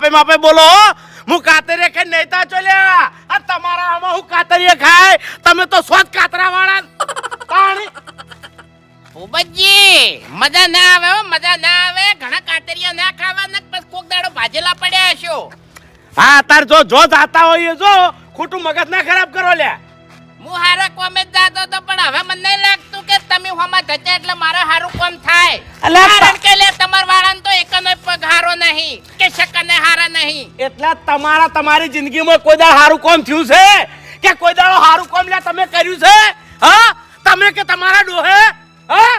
માપે માપે બોલો હું. કાતરીએ ખાઈ નહીતા ચોલ્યા. આ તમારા આમાં હું કાતરીએ ખાય? તમે તો સ્વાદ કાતરા વાળા પાણી ભૂપતજી મજા ના આવે હો મજા ના આવે. ઘણા કાતરિયા ના ખાવાના બસ કોક દાડો ભાજેલા પડ્યા હશો. હા તાર જો જો જાતા હોય જો ખોટું મગજ ના ખરાબ કરો લ્યા. હું હારા કોમે જ જાતો હતો પણ હવે મને નહીં લાગતું કે તમે હોમાં થતા એટલે મારે હારું કોમ થાય. કારણ કે લે તમાર વાળાને તો એકનો પગ હારો નહીં કે શકને હારા નહીં. એટલે તમારા તમારી જિંદગીમાં કોઈ દાડો સારું કોમ થયું છે? કે કોઈ દાડો સારું કોમ લે તમે કર્યું છે? હા? તમે કે તમારા ડોહે? હા?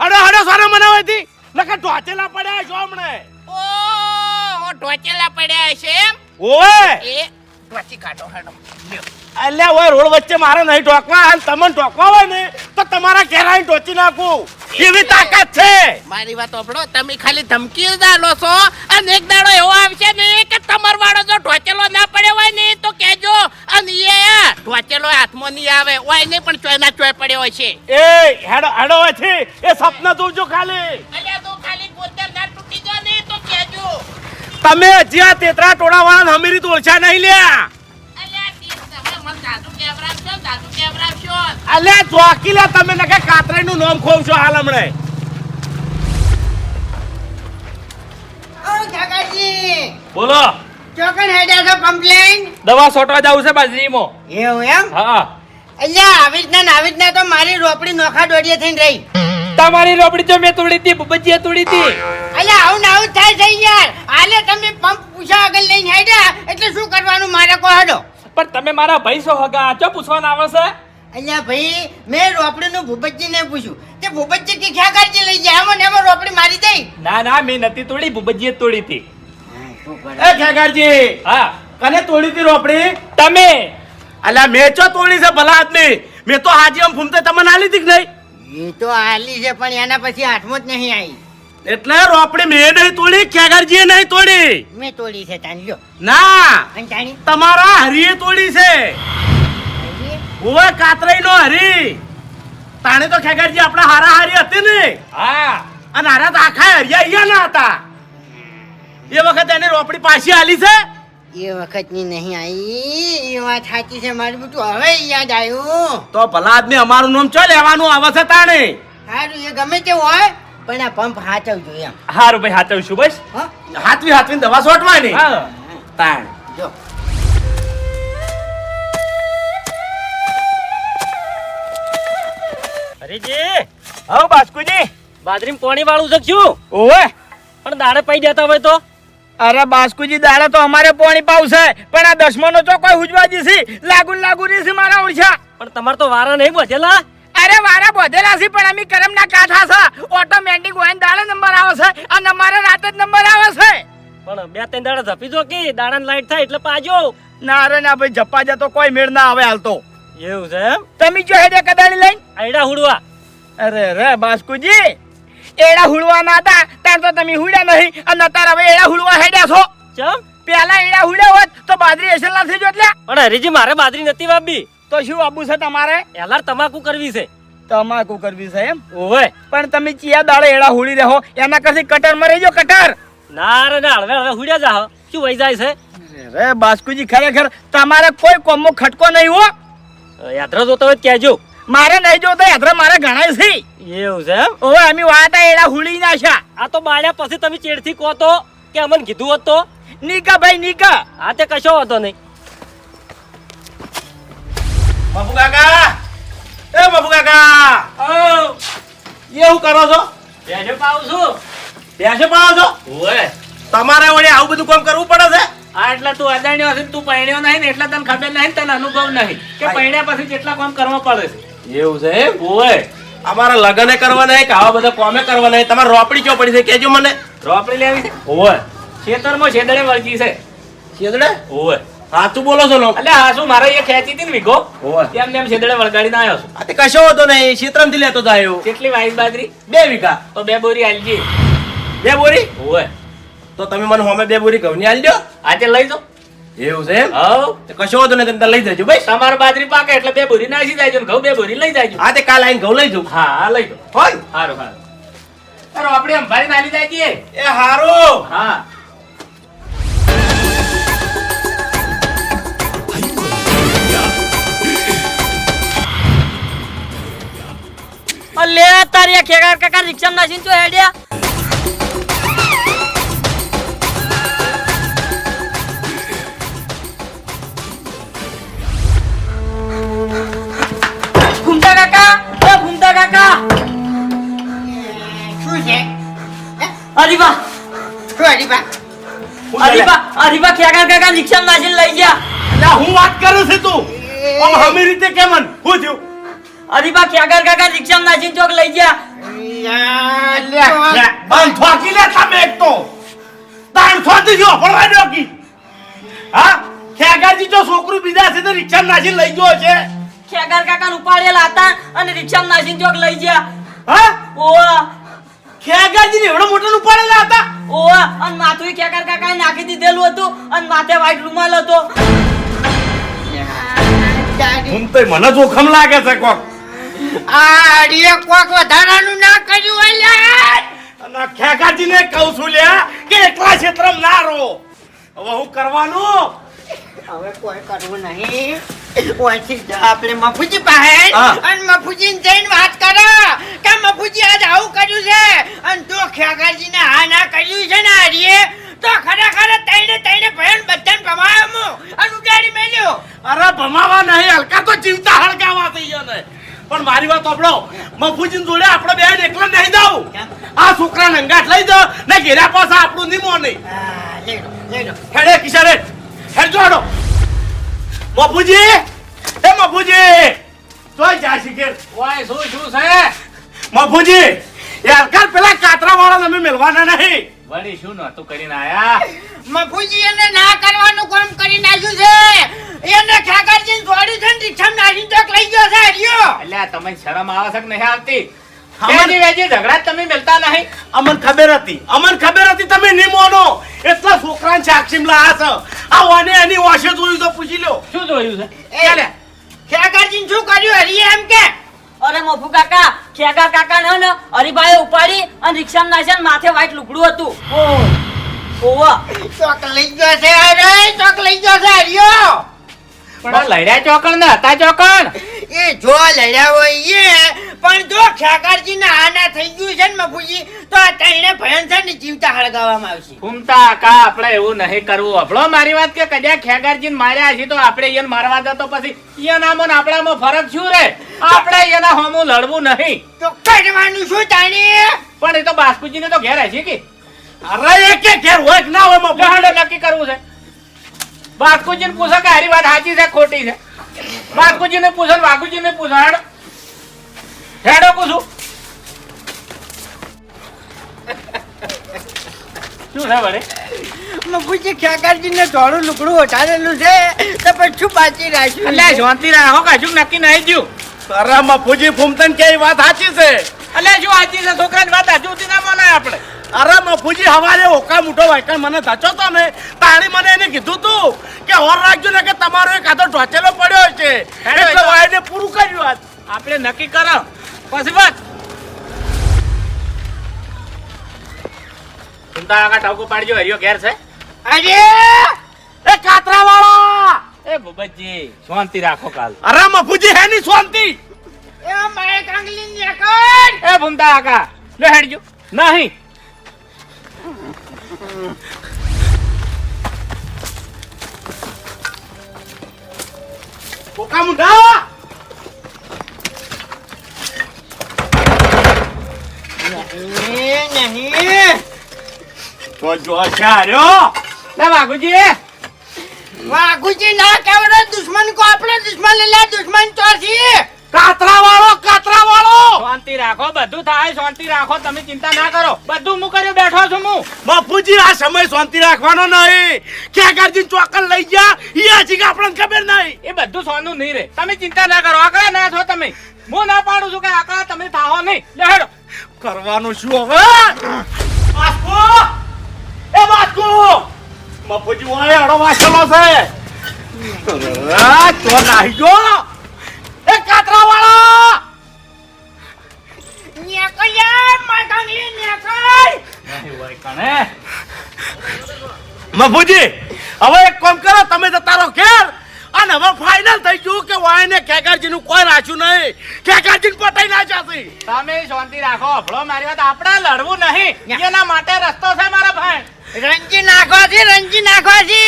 હડો હડો સારો મનાવતી નકર ઢોચેલા પડ્યા છો હમણે. ઓ ઢોચેલા પડ્યા છે એમ? ઓય! એ ઢોચી કાઢો હડો લ્યો. અલ્યા હવે રોડ વચ્ચે મારે નહીં ઢોકવા અને તમને ટોકવા હોય ને તો તમારા ઘેરાઈ ટોચી નાખું. એવી તાકાત છે? મારી વાત સાંભળો તમે ખાલી ધમકી આલો છો. અને એક દાડો એવો આવશે ને કે તમાર વાળો જો ઢોચેલો ના પડ્યો હોય ને તો કહેજો અને એ આ ઢોચેલો હાથમાં નહીં આવે. હોય નહીં પણ ચોય ના ચોય પડ્યો હોય છે એ હેડો હેડો છે એ સપના જોજો ખાલી. અલ્યા તો ખાલી ગોતર ના તૂટી જાય ને તો કહેજો. તમે જ્યાં તેતરા ટોળા વાળા હમીરી તો ઓછા નહીં લ્યા. અલ્યા ચોકી લે તમે નકે કાતરાઈ નું નામ ખોવ છો હાલ હમણે. બોલો. ચોકન હેડ્યા છો કમ્પ્લેન દવા સોટવા જવું છે બાજરીમો. એવું એમ? હા. અલ્યા આવી જ ના આવી રીતના તો મારી રોપડી નોખા દોડીએ થઈને રહી. તમારી રોપડી તો મેં તોડી હતી બબજીએ તોડી હતી. અલ્યા આવું ના આવું થાય છે યાર. આલે તમે પંપ પૂછા આગળ લઈને હેડ્યા એટલે શું કરવાનું મારે કહો હડો. પણ તમે મારા ભાઈ છો હગા ચો પૂછવાના આવે છે અલ્યા ભાઈ મેં રોપડીનું ભૂપતજીને પૂછ્યું. તે ભૂપતજી કે ક્યાં કાઢી લઈ જાય આમાં ને એમાં રોપડી મારી દઈ? ના ના મેં નથી તોડી બબજીએ તોડી હતી. એ ખેગારજી હા. કને તોડી હતી રોપડી? તમે? અલ્યા મેં ચો તોડી છે ભલા આદમી? મેં તો હાજી આમ ફૂમતે તમને આલી હતી કે નહીં? એ તો હાલી છે પણ એના પછી આઠમો જ નહીં આવી. એટલે રોપડી મેં નહીં તોડી ખેગારજીએ નહીં તોડી? મેં તોડી છે તાન લ્યો. ના. તમારા હરીએ તોડી છે. ઓવે કાતરાઈ નો હરી. તાણે તો ખેગરજી આપણા હારા હારી હતી ને. હા. અને હારા તો આખા હરિયા અહીંયા ના હતા. એ વખત એને રોપડી પાછી આલી છે? એ વખતની નહીં આવી એ વાત સાચી છે મારું બધું હવે યાદ આવ્યું. તો ભલા આદમી અમારું નામ ચો લેવાનું આવે છે તાણે? સારું એ ગમે તે હોય પણ આ પંપ હાચવજો એમ. હારું ભાઈ હાચવશું બસ. હાથવી હાથવી દવા સોટવાની? તાણ. હરીજી આવ બાસ્કુજી. બાદરીમ પાણી વાળું શકશું ઓવે. પણ દાડે પઈ દેતા હોય તો? અરે બાસ્કુજી દાડા તો અમારે પાણી પાવશે. પણ આ દસમાનો તો કોઈ હુજવાજી છે લાગુ લાગુ છે મારા ઓળછા પણ તમારે તો વારા નહીં બધેલા? અરે વારા બોધેલા છે પણ અમે કરમના કાઠા છે. ઓટોમેટિક હોય દાડે નંબર આવે છે. અને અમારે રાતે જ નંબર આવે છે. પણ બે ત્રણ દાડા જપી દો કે? દાડા લાઈટ થાય એટલે પાજો. ના અરે ના ભાઈ જપ્પા જતો કોઈ મેળ ના આવે હાલ તો. એવું છે એમ? તમે જો હેડે કદાળી લઈને. આયડા હુડવા. અરે રે બાસ્કુજી એડા હુડવા ના હતા તાર તો તમે હુડ્યા નહીં અને અત્યારે હવે એડા હુડવા હેડ્યા છો. ચમ? પેલા એડા હુડ્યા હોત તો બાજરી એસલ ના થઈ જો એટલે પણ હરીજી મારે બાજરી નથી વાબી તો શું આબુ છે તમારે? એલાર તમાકુ કરવી છે. તમાકુ કરવી છે એમ? ઓવે. પણ તમે ચિયા દાડે એડા હુડી રહો એના કરતી કટરમાં રહેજો કટર. ના રે ના હવે હવે હુડ્યા જાહ. શું વહી જાય છે? રે બાસ્કુજી ખરેખર તમારે કોઈ કોમો ખટકો નહીં હો. યાત્રા જોતા હોય તો કહેજો. મારે નહીં જોતો યાત્રા મારે ગણાય છે. એવું છે એમ? અમે વાતા એડા હુડી નાખ્યા આ તો બાળ્યા પછી તમે ચેડથી કહો તો કે અમને કીધું હોત તો? નીકા ભાઈ નીકા. આ તે કશો હતો નહીં. બાપુ કાકા! એ બાપુ કાકા! એ હું કરો છો? બેસે પાવ છું બેસે પાવ છો ઓવે તમારે વડે આવું બધું કામ કરવું પડે છે? આ એટલે તું અજાણ્યો હશે તું પહેણ્યો નહીં ને એટલે તને ખબર નહીં તને અનુભવ નહીં. કે પહેણ્યા પછી કેટલા કામ કરવા પડે છે? એવું છે એમ? ઓવે અમારા લગને કરવા નહીં કે આવા બધા કોમે કરવા નહીં? તમારે રોપડી ચો પડી છે કેજો મને. રોપડી લેવી છે? ઓવે ખેતરમાં છેદડે વળગી છે. છેદડે? ઓવે સાચું બોલો છો લોકો. એટલે હા શું મારે એ ખેંચી હતી ને વીઘો. એમ એમ છેદડે વળગાડીને આવ્યો છું. આ તે કશો હતો નહીં ક્ષેત્રમથી લેતો જાય. કેટલી વાઈસ બાજરી? બે વીઘા. તો બે બોરી આલજી. બે બોરી? ઓવે તો તમે મને હોમે બે બોરી ઘઉં ની આલજો આજે લઈ જાઓ. એવું છે હા કશો વાંધો નહીં તમે લઈ જજો ભાઈ. તમારો બાજરી પાકે એટલે બે બોરી નાખી જાય ઘઉં બે બોરી લઈ જાય આજે તે કાલ આઈને ઘઉં લઈ જાઉં. હા લઈ જાઉં હોય. સારું સારું તારો આપણે એમ ભારી નાલી જાય છીએ એ હારું. હા. લે તારી ખેગાર કાકા રિક્ષા નાસીન તો હેડ્યા? કાકા? એ કાકા? શું છે? અરીબા. શું અરીબા? અરીબા કાકા રિક્ષા નાસીને લઈ ગયા. અલ્યા, હું વાત કરું છું તું? આમ હમી રીતે કેમ શું થયું? અરીબા ખેગાર કાકા રિક્ષા નાસીને ચોક લઈ ગયા. લે, બંધ થોકી લે તમે એક તો. તાણ થોતી જો પડવા દો કી હા? ખેગાજી જો છોકરું બીજા છે તો રિક્ષા નાજીન લઈ ગયો છે. ખેગાર કાકા ઉપાડેલા હતા અને રિક્ષામાં નાસીને ચોક લઈ ગયા. હા? ઓવા ખેગાજી એવડો મોટો ઉપાડેલા હતા? ઓવા અને માથું ખેગાર કાકાએ નાખી દીધેલું હતું અને માથે વાઈટ રૂમાલ હતો. હું તો મને જોખમ લાગે છે કોક. આડીએ કોક વધારાનું ના કર્યું અલ્યા. અને ખેગાજીને કહું છું લ્યા કે એકલા ક્ષેત્રમાં ના રહો. હવે હું કરવાનું? હવે કોઈ કરવું નહીં. ઓછી આપણે મફુજી પાસે અને મફુજી જઈને વાત કરો કે મફુજી આજ આવું કર્યું છે. અને તો ખેગાજીને હા ના કર્યું છે ને હરીએ. તો ખરેખર તૈને તૈને ભયન બધાને ભમાયો મુ. અને ઉડાડી મેલ્યો. અરે ભમાવા નહીં હલકા તો જીવતા હળગાવા થઈ ગયો ને. પણ મારી વાત સાંભળો મફુજી જોડે આપણે બે એકલા નહીં જાવ આ છોકરા નંગાટ લઈ જાઓ ને ઘેરા પાસે આપણું નિમો નહીં. હેડે કિશારે હેડ જોડો મફુજી એ મફુજી જોઈ જા શીખેર. ઓય શું શું છે? મફુજી યાર કાલ પેલા કાતરા વાળા તમે મેળવાના નહીં. વળી શું નહોતું કરીને આયા? મફુજી એને ના કરવાનું કામ કરી નાખ્યું છે. એને ખેગાજીને છોડી છે ને રિક્ષામાં નાખી ચોક લઈ ગયો છે હરિયો. એટલે તમે શરમ આવે છે કે નહીં આવતી? ઝઘડા તમે મિલતા નહીં. અમન ખબર હતી. અમન ખબર હતી તમે નિમોનો એટલા છોકરાને સાક્ષી લાયા છો આ વાને એની વાશે જોયું તો પૂછી લ્યો. શું જોયું છે? એ ખેગાજીને શું કર્યું? હરી એમ કે અરે મોફુ કાકા ખેગા કાકા ને ને હરીભાઈએ ઉપાડી અને રિક્ષા નાસીને માથે વાઈટ લુગડું હતું. ઓવા ચોક લઈ ગયો છે અરે ચોક લઈ ગયો છે હરિયો. પણ લડ્યા ચોકણ ને હતા ચોકણ. એ જો લડ્યા પણ જો ખેગારજી ને આના થઈ ગયું છે ને મફુજી તો આ તઈને ભયન છે ને જીવતા હળગાવવામાં આવશે. ઘૂમતા કા આપણે એવું નહીં કરવું. આપણો મારી વાત કે કદાચ ખેગારજીને માર્યા છે તો આપણે એને મારવા જતો પછી એનામાં ને આપણામાં ફરક શું રે? આપણે એના હોમું લડવું નહીં. તો કરવાનું શું તાણી? પણ એ તો બાસ્કુજીને તો ઘેર છે કે? અરે એક ઘેર હોય જ ના હોય મફુજી? નક્કી કરવું છે. બાસ્કુજીને પૂછો કે હારી વાત સાચી છે ખોટી છે? બાસ્કુજીને પૂછો ને વાઘુજીને પૂછો હેડો પૂછું શું છે વળે? મફુજી ખેગારજી ને થોડું લુકડું ઉઠાડેલું છે? તો પછી બાચી રાખ્યું એટલે શાંતિ રાખો. કશું નક્કી નહીં જ્યું અરે મફુજી ફૂમતન કે વાત સાચી છે? અલ્યા શું સાચી છે? છોકરાની વાત હજુ સુધી ના મનાય આપણે. અરે મફુજી હવારે ઓકા મોટો વાયકણ મને ધચો તો ને? તાણી મને એને કીધું તું કે હોર રાખજો ને કે તમારો એક હાથો ઢોચેલો પડ્યો છે. એટલે વાયને પૂરું કર્યું આજ. આપણે નક્કી કરો પછી વાત ચિંતા કાકા ટાવકો પાડજો હરિયો ઘેર છે અરે એ કાતરા વાળા એ બબજી શાંતિ રાખો કાલ અરે મફુજી હે ની શાંતિ એ મારે કાંગલી ની કર એ ભૂમતા કાકા લે હેડજો નહીં કોકા મુંડા નહીં નહીં. તો જો ચાર્યો લે વાઘુજી. વાઘુજી ના કેવડે દુશ્મન કો આપણે દુશ્મન લે દુશ્મન તો છે કાતરા વાળો કાતરા વાળો શાંતિ રાખો બધું થાય શાંતિ રાખો તમે ચિંતા ના કરો. બધું હું કર્યું બેઠો છું હું. બાપુજી આ સમય શાંતિ રાખવાનો નહીં. ક્યાં ગાર્જી ચોકન લઈ ગયા ઈ હજી કે આપણને ખબર નહીં. એ બધું સોનું નહીં રે. તમે ચિંતા ના કરો આકડા ના છો તમે. હું ના પાડું છું કે આકડા તમે થાહો નહીં. લે હેડો. કરવાનું શું હવે. બાસ્કો એ બાસ્કો મફજી વાય અડો વાસેલો છે. તો નાહી ગયો. એ કાતરા વાળા નેકયા માર કાંગલી નેકર કણે. બાપુજી હવે એક કામ કરો તમે જતા રહો ઘેર. અને હવે ફાઇનલ થઈ ગયું કે વાયને ખેગારજીનું કોઈ રાખ્યું નહીં. ખેગારજીને પટાઈ ના છે તમે શાંતિ રાખો અભળો મારી વાત આપણે લડવું નહીં. એના માટે રસ્તો છે મારા ભાઈ. રંજી નાખો છે રંજી નાખો છે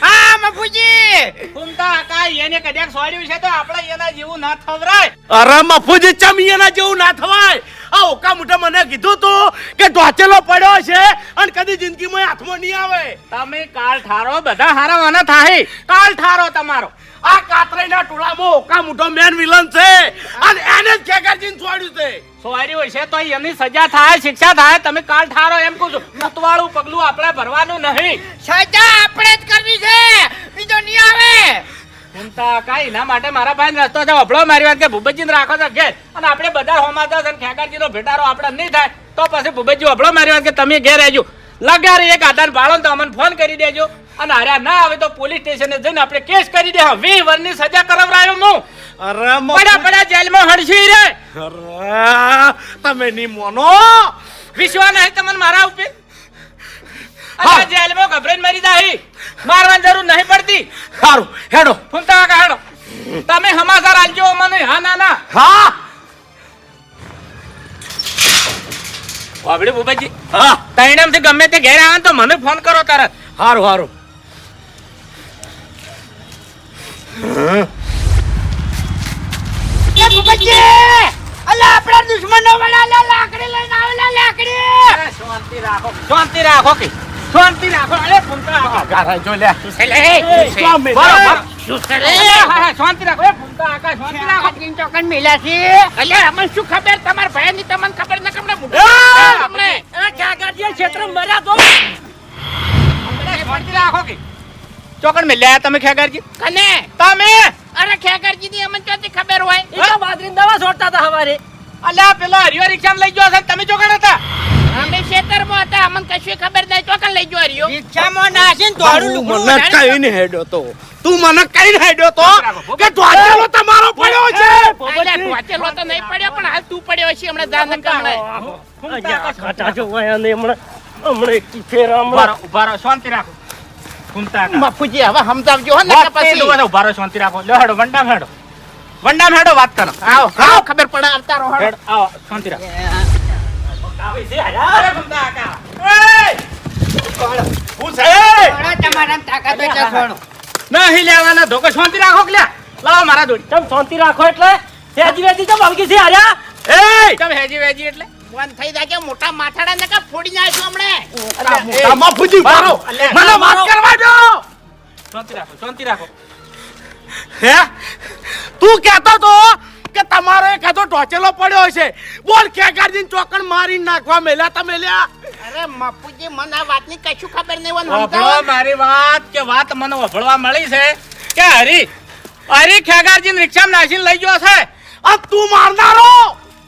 હા મફુજી. કુમતા આકા એને કદાચ સોડ્યું છે તો આપણે એના જેવું ના થવરાય અરે મફુજી એના જેવું ના થવાય? આ ઓકા મુઠે મને કીધું તું કે ઢોચેલો પડ્યો છે અને કદી જિંદગીમાં હાથમાં નહીં આવે. તમે કાલ ઠારો બધા હારાવાના થાય કાલ ઠારો તમારો. આ કાતરાઈના ટોળામાં ઓકા મુઠો મેન વિલન છે. અને એને જ ખેગારજીને છોડ્યું છે. સોર્યું છે તો એની સજા થાય શિક્ષા થાય. તમે કાલ ઠારો એમ કહું છું. ઉતવાળું પગલું આપણે ભરવાનું નહીં. સજા આપણે જ કરવી છે. બીજો નહીં આવે. કાંઈ. એના માટે મારા ભાઈ રસ્તો છે. અભળો મારી વાત કે ભૂપતજી રાખો છો ઘેર. અને આપણે બધા હોમાતા છે નો ભેટારો આપણે નહીં થાય તો પછી ભૂપતજી અભળો મારી વાત કે તમે ઘેર રહેજો. લગારી એક આધાર ને તો અમને ફોન કરી દેજો. અને હાર્યા ના આવે તો પોલીસ સ્ટેશને જઈને આપણે કેસ કરી દે. વીસ વર્ષની સજા કરાવરાયો હું. અરે પડ્યા પડ્યા જેલમાં હડસી રે. અરે તમે નહીં મોનો? વિશ્વાસ નહીં તમને મારા ઉપર? હા. અરે જેલમાં ગભરાઈને મરી જાય મારવાની જરૂર નહીં પડતી. સારું હેડો. ફૂંટા કાકા હેડો. તમે સમાચાર આલજો મને હા ના ના. હા. વાબડી બુબાજી હા. તૈણમથી ગમે તે ઘેર આવે તો મને ફોન કરો તરત. હારું હારું. એ અલા આપણા દુશ્મનો વાળા લાકડી લઈને આવેલા લાકડી. અરે શાંતિ રાખો. શાંતિ રાખો કે. શાંતિ રાખો. અરે ફૂંટા ગારા જો લે? બરોબર. એ, હા, હા, શાંતિ રાખો. એ ફૂંટા શાંતિ રાખો. જીન ચોકન મિલા છે. અલે અમને શું ખબર? તમાર ભાઈ ની તમને ખબર ન કમને તમને. શાંતિ રાખો કે. ચોકડ મેલ્યા તમે ખેગારજી. કને? તમે? અરે ખેગરજી ની અમને ચોથી ખબર હોય? એ તો બાજરીની દવા છોડતા હતા હવારે અલ્યા પેલા હરિયો રિક્ષા લઈ ગયો છે તમે ચોકન હતા? અમે ખેતરમાં હતા. અમને કશું ખબર ગયો. રિક્ષામાં નાસીને દોડું લુગડું મને કઈ ને હેડો તો. તું મને કઈ ને હેડો તો કે ઢોચેલો તમારો પડ્યો છે? ઢોચેલો તો નહીં પડ્યો પણ હાલ તું પડ્યો છે હમણાં જાન કમણે ફેર હમણાં. ઊભા રહો, શાંતિ રાખો. બાપુજી હવે સમજાવજો હો ને પછી. ઊભા રહો, શાંતિ રાખો. લો વંડા હેડો. વંડામ હેડો વાત કરો. આવો આવો. ખબર પડે આવતા રહો આવો શાંતિ રાખો. અરે ફૂંટા કાકા. એય! હું છે તમારા તાકાત હોય તો નહીં લેવાના ધોકો શાંતિ રાખો લ્યા? લાવો મારા દોડી તમ શાંતિ રાખો એટલે? સેજી વેજી તો બળગી છે હાર્યા એ તમે હેજી વેજી એટલે? બંધ થઈ જાય કે મોટા માથાડા ને કા ફોડી નાખ્યો હમણે. ફૂજી મારો મને વાત કરવા દો! શાંતિ રાખો શાંતિ રાખો. હે? તું કહેતો તો કે તમારો એક હાથો ટોચેલો પડ્યો છે. બોલ ખેગારજીને ચોકણ મારી નાખવા મેલા તમે લ્યા. અરે મપુજી મને આ વાતની કશું ખબર નહીં હોય ને મારી વાત કે વાત મને વભળવા મળી છે. કે હરી હરી ખેગારજી રિક્ષામાં નાસીને લઈ ગયો છે. આ તું મારનારો.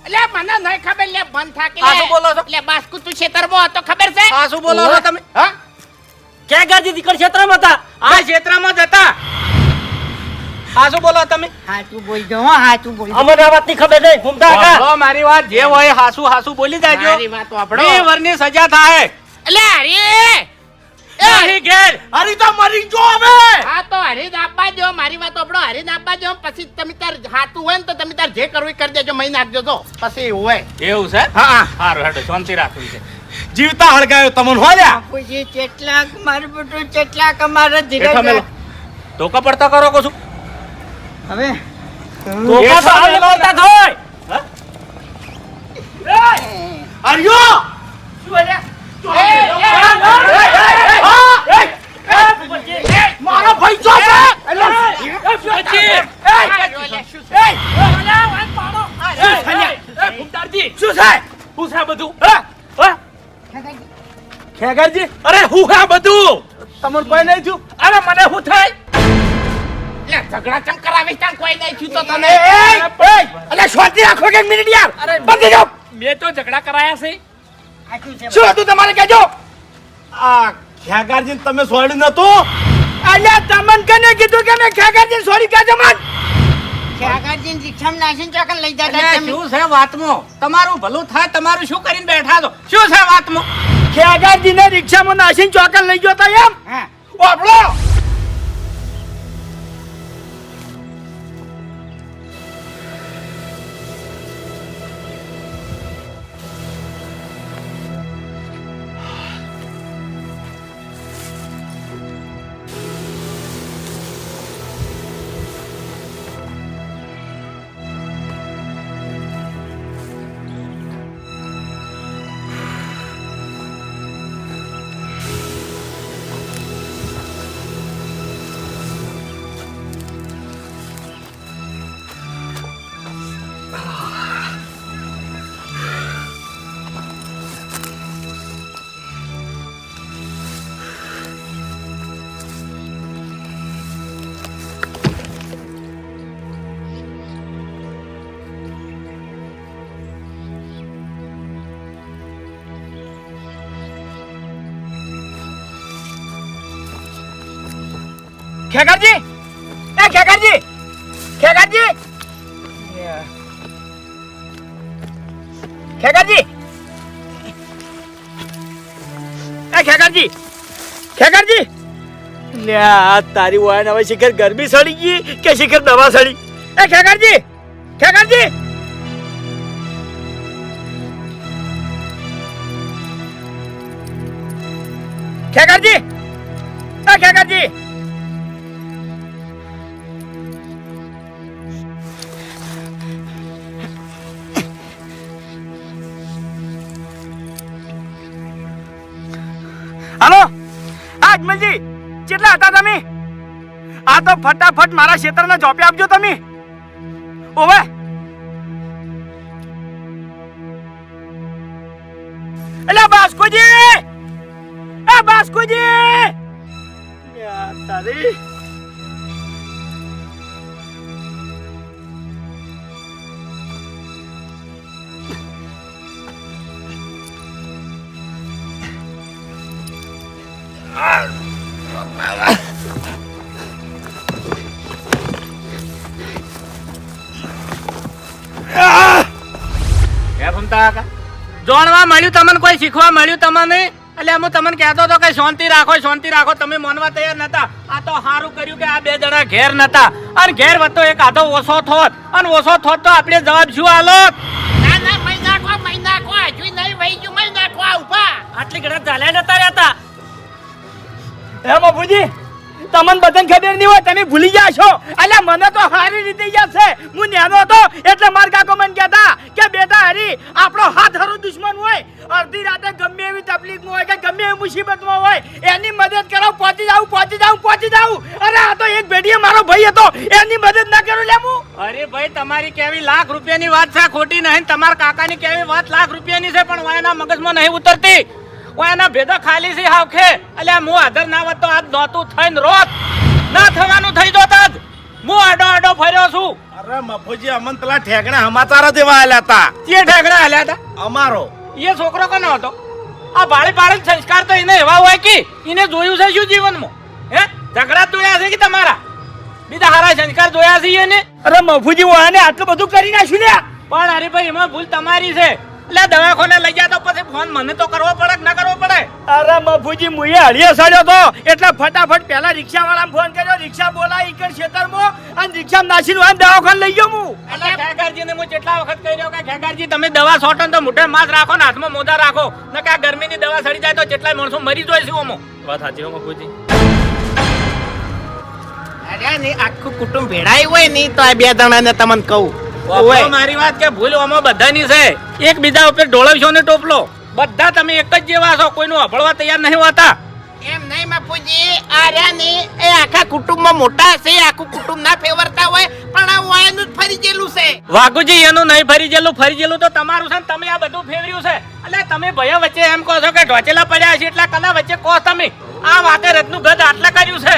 એટલે મને નહીં ખબર લે બંધ થાકી આ શું બોલો છો? એટલે બાસ્કુ તું ખેતરમાં હતો ખબર છે. શું બોલો છો તમે? હા? ગાજી દીકર ક્ષેત્રમાં હતા. આ ક્ષેત્રમાં જ હતા શું બોલો તમે? હાચું બોલી હો હાચું બોલી અમને આ વાતની ખબર નહીં. ઘૂમતા હતા વભળો મારી વાત જે હોય હાસુ હાસુ બોલી જાજો. મારી વાત વાપરો બે વરની સજા થાય. એટલે અરે એ અહીં ઘેર. હરી તો મરી જો હવે. હા તો હરીદ આપવા દો મારી વાત આપણો હરીદ આપવા દો પછી તમે તાર હાથું હોય ને તો તમે તાર જે કરવું કરી દેજો. મહી નાખજો તો પછી એવું હોય. એવું છે? હા સારું હેડો શાંતિ રાખવી છે. જીવતા હળગાયો તમને હોલ્યા બાપુજી કેટલાક મારું બધું કેટલાક અમારા બેઠા મેલો ધીરજ ધોકા પડતા કરો કહું છું હવે ધોકા તો હાલે બોલતા થોય હરિયો એ, એ, હા! મારો ભાઈ જો છે શું છે? શું છે બધું ખેગરજી અરે હું હા બધું તમને કોઈ નહીં થયું અરે મને શું થાય ઝઘડા ચમ કરાવી તાન કોઈ નહીં થયું તો તને અરે શાંતિ રાખો કે મિનિટ યાર બંધ જાઓ મેં તો ઝઘડા કરાયા છે શું હતું તમારે કહેજો આ ખ્યાગારજી તમે સોડ્યું નતું અલ્યા તમન કને કીધું કે મેં ખ્યાગારજી છોડી કાઢો મન ખ્યાગારજી રિક્ષામાં નાસીને ચોકન લઈ જતા છે તમે શું છે વાતમાં તમારું ભલું થાય તમારું શું કરીને બેઠા છો શું છે વાતમાં ને રિક્ષામાં નાસીને ચોકન લઈ ગયો તા એમ હા ખેગારજી! એ ખેગારજી! ખેગારજી! ખેગારજી! એ ખેગારજી! ખેગારજી! લે, આ તારી વાયન હવે શિખર ગરમી સડી ગઈ કે શિખર દવા સડી? એ ખેગારજી! ખેગારજી! ખેગારજી! એ ખેગારજી! હતા તમે? આ તો ફટાફટ મારા ક્ષેત્રના જોપે આપજો તમે. ઓવે. એટલે બાસ્કુજી! એ બાસ્કુજી! તારી. જાણવા મળ્યું તમને કોઈ શીખવા મળ્યું તમને? એટલે હું તમને કહેતો હતો કે શાંતિ રાખો શાંતિ રાખો. તમે માનવા તૈયાર નતા. આ તો સારું કર્યું કે આ બે જણા ઘેર નતા. અને ઘેર વધતો એક આધો ઓછો થોત. અને ઓછો થોત તો આપણે જવાબ શું આલો? આટલી ઘણા ચાલ્યા નતા રહેતા. હે બાપુજી? તમને બધાને ખબર નહીં હોય, તમે ભૂલી ગયા છો. અલ્યા, મને તો સારી રીતે યાદ છે. હું નેનો હતો, એટલે માર કાકો મને કહેતા કે, બેટા હરી, આપણો હાથ હરો દુશ્મન હોય. અડધી રાતે ગમે એવી તકલીફમાં હોય કે ગમે એવી મુસીબતમાં હોય, એની મદદ કરો, પહોંચી જાઉં પહોંચી જાઉં પહોંચી જાઉં. અરે, આ તો એક ભેડીએ મારો ભાઈ હતો. એની મદદ ના કરું લે અરે ભાઈ, તમારી કેવી લાખ રૂપિયાની વાત છે? ખોટી નહીં. તમારા કાકાની કેવી વાત લાખ રૂપિયાની છે, પણ વાયના મગજમાં નહીં ઉતરતી. એના ભેદો ખાલી છે હાવખે અલ્યા હું હાજર ના હોત તો આજ નહોતું થઈને રોત. ના થવાનું થઈ જોત આજ. હું આડો આડો ફર્યો છું. અરે મફુજી અમન તલા ઠેકણા સમાચાર જ એવા આલ્યા હતા કે ઠેકણા હાલ્યા હતા અમારો. એ છોકરો કોનો હતો? આ બાળી બાળી સંસ્કાર તો એને એવા હોય કે એને જોયું છે શું જીવનમાં? હે? ઝઘડા જોયા છે કે તમારા? બીજા હારા સંસ્કાર જોયા છે એને? અરે મફુજી વાને આટલું બધું કરી નાખ્યું ને પણ હરીભાઈ એમાં ભૂલ તમારી છે. એટલે દવાખાને લઈ જા તો પછી ફોન મને તો કરવો પડે કે ના કરવો પડે? અરે મફુજી મુએ હળીએ સડ્યો તો. એટલે ફટાફટ પહેલા રિક્ષાવાળાને ફોન કર્યો. રિક્ષા બોલાવી ઈકર ખેતરમાં અને રિક્ષા નાસીને વાન દવાખાને લઈ ગયો હું એટલે ખેગારજીને હું કેટલા વખત કહી રહ્યો કે ખેગારજી તમે દવા છોટો ને તો મોઢે માસ રાખો ને હાથમાં મોઢા રાખો. ને કે ગરમીની દવા સડી જાય તો કેટલાય માણસો મરી જાય છે ઓમો વાત સાચી હો મફુજી. અરે ને આખું કુટુંબ ભેળાયું હોય ને તો આ બે જણાને તમને કહું. મારી વાત કે ભૂલ આમાં બધાની છે. એક બીજા ઉપર ઢોળવશો ને ટોપલો. બધા તમે એક જ જેવા છો કોઈનું અભળવા તૈયાર નહીં હોતા. એમ નહીં બાપુજી. આર્યાની એ આખા કુટુંબમાં મોટા છે આખું કુટુંબ ના ફેવરતા હોય પણ આ વાયનું જ ફરી ગયેલું છે. વાઘુજી એનું નહીં ફરી ગયેલું ફરી ગયેલું તો તમારું છે ને તમે આ બધું ફેવર્યું છે. એટલે તમે ભયા વચ્ચે એમ કહો છો કે ઢોચેલા પડ્યા છે એટલા કલા વચ્ચે કહો તમે. આ વાતે રથનું ગદ આટલા કર્યું છે.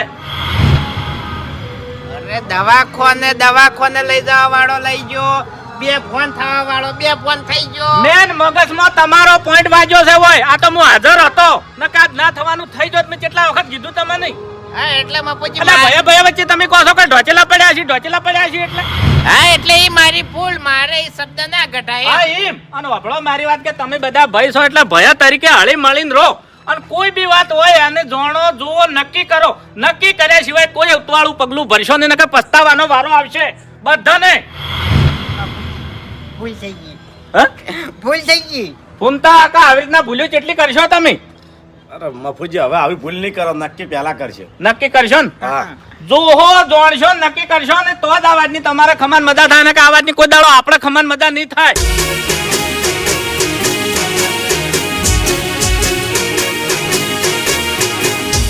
અરે દવાખોને દવાખોને લઈ જવા વાળો લઈ ગયો. બે ફોન થવા વાળો બે ફોન થઈ ગયો. મેન મગજમાં તમારો પોઈન્ટ વાજ્યો છે હોય આ તો હું હાજર હતો. નકાદ ના થવાનું થઈ જોત મેં કેટલા વખત કીધું તમે નહીં. હા એટલે બાપુજી એટલે ભયા ભયા વચ્ચે તમે કહો છો કે ઢોચેલા પડ્યા છે ઢોચેલા પડ્યા છે એટલે? હા એટલે એ મારી ભૂલ. મારે એ શબ્દ ના ઘટાય હા એમ અને વભળો મારી વાત કે તમે બધા ભય છો એટલે ભયા તરીકે હળી મળીને રહો. અને કોઈ બી વાત હોય અને જાણો જુઓ નક્કી કરો. નક્કી કર્યા સિવાય કોઈ ઉતવાળું પગલું ભરશો નહીં નકર પસ્તાવાનો વારો આવશે. બધાને. ભૂલ થઈ ગઈ. હા? ભૂલ થઈ ગઈ. ફૂમતા આકા આવી રીતના ભૂલ્યું કેટલી કરશો તમે? અરે મફુજી હવે આવી ભૂલ નહીં કરો નક્કી પહેલા કરશે નક્કી કરશો ને? હા. જોહો જોણશો નક્કી કરશો ને તો જ આ વાતની તમારે ખમાન મજા થાય ને કે આ વાતની કોઈ દાડો આપણે ખમન મજા નહીં થાય.